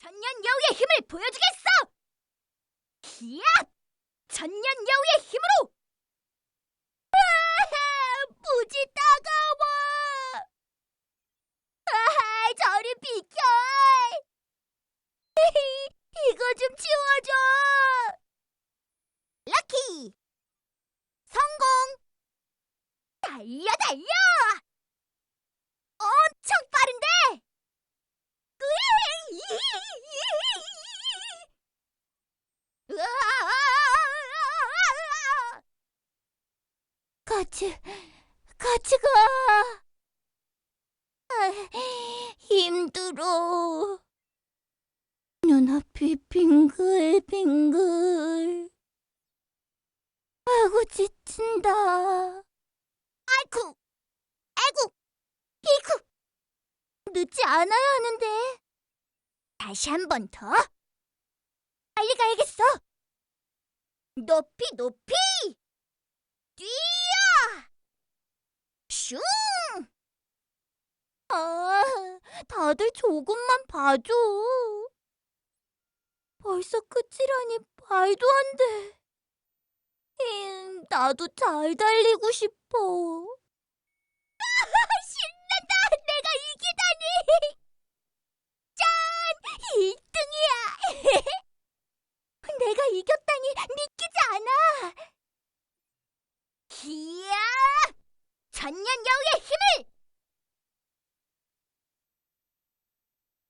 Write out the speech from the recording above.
천년 여우의 힘을 보여주겠어! 기야! 천년 여우의 힘으로! 아하, 무지 따가워! 아하, 저리 비켜! 이거 좀 치워줘! 럭키! 성공! 달려, 달려! 엄청 빠른데! 으아! 같이, 같이 가. 아, 힘들어. 눈앞이 빙글빙글. 아이고, 지친다. 아이쿠, 아이고, 이쿠. 늦지 않아야 하는데. 다시 한 번 더. 빨리 가야겠어. 높이 높이. 다들 조금만 봐줘. 벌써 끝이라니 말도 안 돼. 힝, 나도 잘 달리고 싶어. 신난다! 내가 이기다니! 짠! 1등이야! 내가 이겼다니 믿기지 않아! 기야! 전년 여우의 힘을